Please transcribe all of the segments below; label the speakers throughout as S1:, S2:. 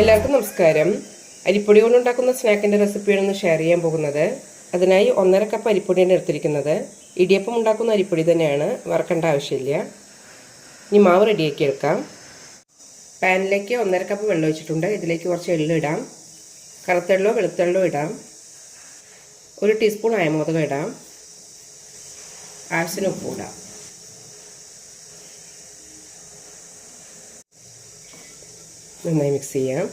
S1: എല്ലാവർക്കും നമസ്കാരം. അരിപ്പൊടി കൊണ്ടുണ്ടാക്കുന്ന സ്നാക്കിന്റെ റെസിപ്പിയാണ് ഇന്ന് ഷെയർ ചെയ്യാൻ പോകുന്നത്. അതിനായി ഒന്നര കപ്പ് അരിപ്പൊടിയാണ് എടുത്തിരിക്കുന്നത്. ഇടിയപ്പം ഉണ്ടാക്കുന്ന അരിപ്പൊടി തന്നെയാണ്. വറക്കേണ്ട ആവശ്യമില്ല. ഇനി മാവ് റെഡിയാക്കി എടുക്കാം. പാനിലേക്ക് ഒന്നര കപ്പ് വെള്ളം ഒഴിച്ചിട്ടുണ്ട്. ഇതിലേക്ക് കുറച്ച് എള്ള് ഇടാം. കറുത്തെള്ളോ വെളുത്തെള്ളോ ഇടാം. ഒരു ടീസ്പൂൺ അയമോദകം ഇടാം. ആവശ്യത്തിന് ഉപ്പും ഇടാം. നന്നായി മിക്സ് ചെയ്യാം.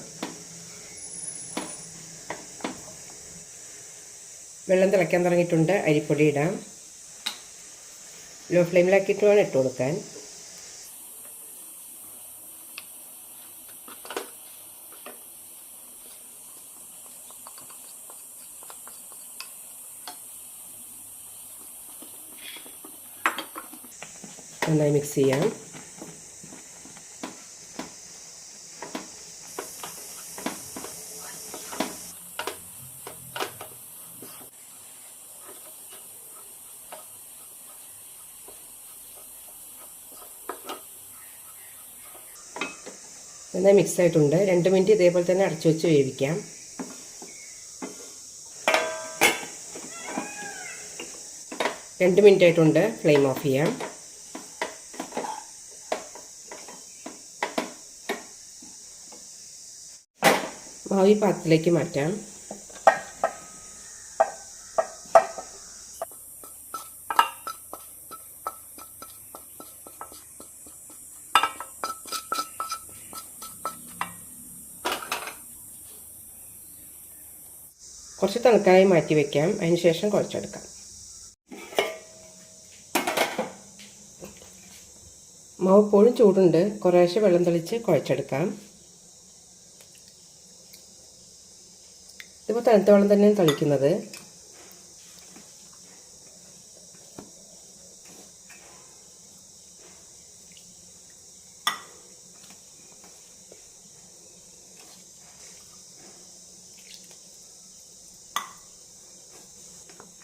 S1: വെള്ളം തിളയ്ക്കാൻ തുടങ്ങിയിട്ടുണ്ട്. അരിപ്പൊടി ഇടാം. ലോ ഫ്ലെയിമിലാക്കിയിട്ട് വേണം ഇട്ട് കൊടുക്കാൻ. നന്നായി മിക്സ് ചെയ്യാം. നന്നായി മിക്സ് ആയിട്ടുണ്ട്. രണ്ട് മിനിറ്റ് ഇതേപോലെ തന്നെ അടച്ചു വെച്ച് വേവിക്കാം. രണ്ട് മിനിറ്റ് ആയിട്ടുണ്ട് ഫ്ലെയിം ഓഫ് ചെയ്യാം മാവി പാത്രത്തിലേക്ക് മാറ്റാം. കുറച്ച് തണുക്കായി മാറ്റി വെക്കാം. അതിന് ശേഷം കുഴച്ചെടുക്കാം മാവ് എപ്പോഴും ചൂടുണ്ട്. കുറേശ്ശെ വെള്ളം തെളിച്ച് കുഴച്ചെടുക്കാം. ഇതിപ്പോൾ തണുത്ത വെള്ളം തന്നെയാണ് തളിക്കുന്നത്.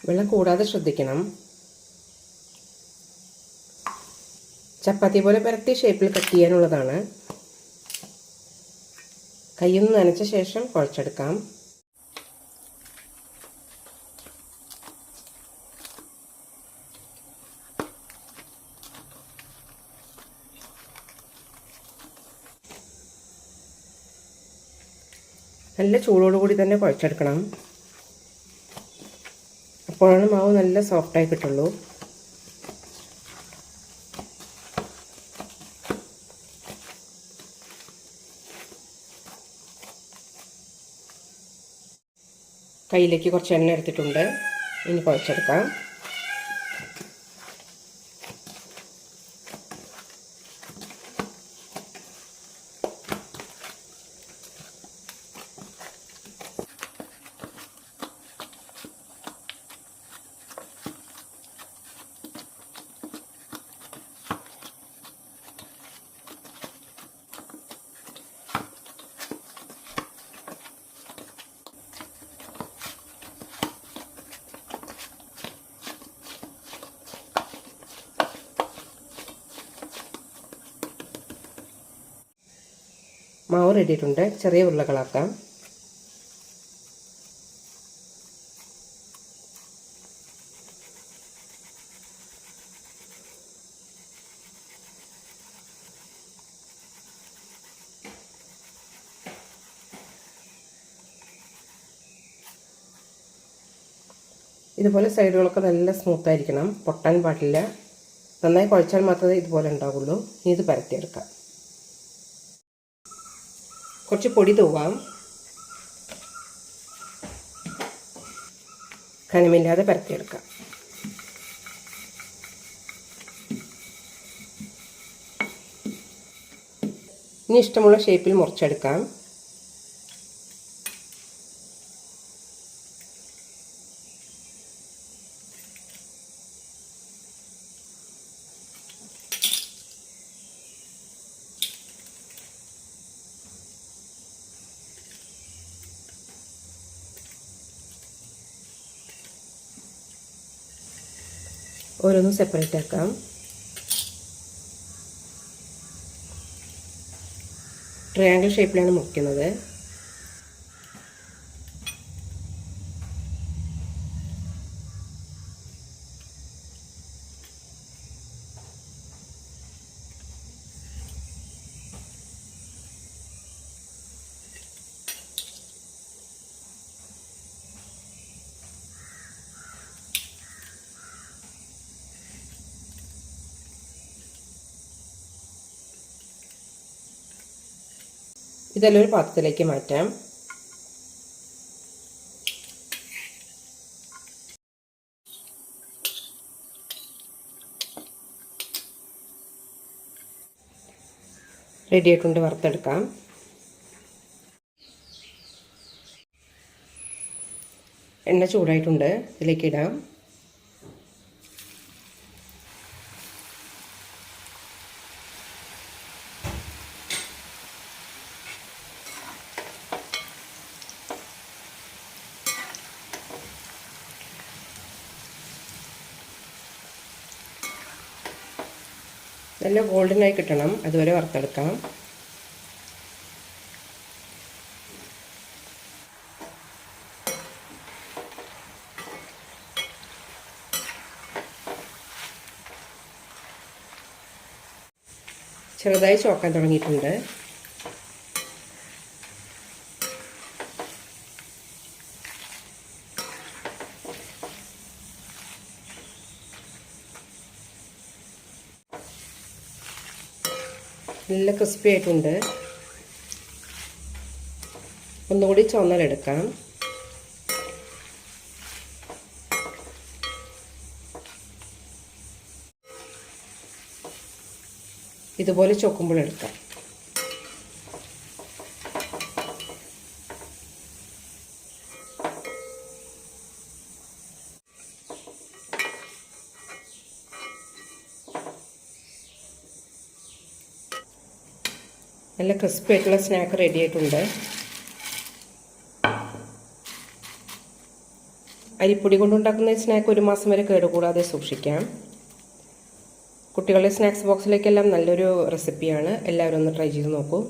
S1: വെള്ളം കൂടാതെ ശ്രദ്ധിക്കണം. ചപ്പാത്തി പോലെ പരത്തി ഷേപ്പിൽ കട്ട് ചെയ്യാനുള്ളതാണ്. കൈയൊന്ന് നനച്ച ശേഷം കുഴച്ചെടുക്കാം. നല്ല ചൂടോടുകൂടി തന്നെ കുഴച്ചെടുക്കണം. അപ്പോഴാണ് മാവ് നല്ല സോഫ്റ്റായി കിട്ടുള്ളൂ കയ്യിലേക്ക് കുറച്ച് എണ്ണ എടുത്തിട്ടുണ്ട്. ഇനി കുഴച്ചെടുക്കാം. മാവ് റെഡിയിട്ടുണ്ട്. ചെറിയ ഉരുളകളാക്കാം. ഇതുപോലെ സൈഡുകളൊക്കെ നല്ല സ്മൂത്ത് ആയിരിക്കണം. പൊട്ടാൻ പാടില്ല. നന്നായി കുഴച്ചാൽ മാത്രമേ ഇതുപോലെ ഉണ്ടാവുള്ളൂ. ഇനി ഇത് പരത്തിയെടുക്കാം. കുറച്ച് പൊടി തൂവാം. കനമില്ലാതെ പരത്തിയെടുക്കാം. ഇനി ഇഷ്ടമുള്ള ഷേപ്പിൽ മുറിച്ചെടുക്കാം. ഓരോന്നും സെപ്പറേറ്റ് ആക്കാം. ട്രയാങ്കിൾ ഷേപ്പിലാണ് മുറിക്കുന്നത് ഇതെല്ലാം ഒരു പാത്രത്തിലേക്ക് മാറ്റാം. റെഡിയായിട്ടുണ്ട് വറുത്തെടുക്കാം. എണ്ണ ചൂടായിട്ടുണ്ട് ഇതിലേക്ക് ഇടാം. നല്ല ഗോൾഡനായി കിട്ടണം. അതുവരെ വറുത്തെടുക്കാം. ചെറുതായി ചോക്കാൻ തുടങ്ങിയിട്ടുണ്ട്. നല്ല ക്രിസ്പി ആയിട്ടുണ്ട്. ഒന്നുകൂടി ചുവന്നലെടുക്കാം. ഇതുപോലെ ചൊക്കുമ്പോൾ എടുക്കാം. നല്ല ക്രിസ്പി ആയിട്ടുള്ള സ്നാക്ക് റെഡി ആയിട്ടുണ്ട്. അരിപ്പൊടി കൊണ്ടുണ്ടാക്കുന്ന ഈ സ്നാക്ക് ഒരു മാസം വരെ കേടുകൂടാതെ സൂക്ഷിക്കാം. കുട്ടികളുടെ സ്നാക്സ് ബോക്സിലേക്കെല്ലാം നല്ലൊരു റെസിപ്പിയാണ് എല്ലാവരും ഒന്ന് ട്രൈ ചെയ്ത് നോക്കൂ.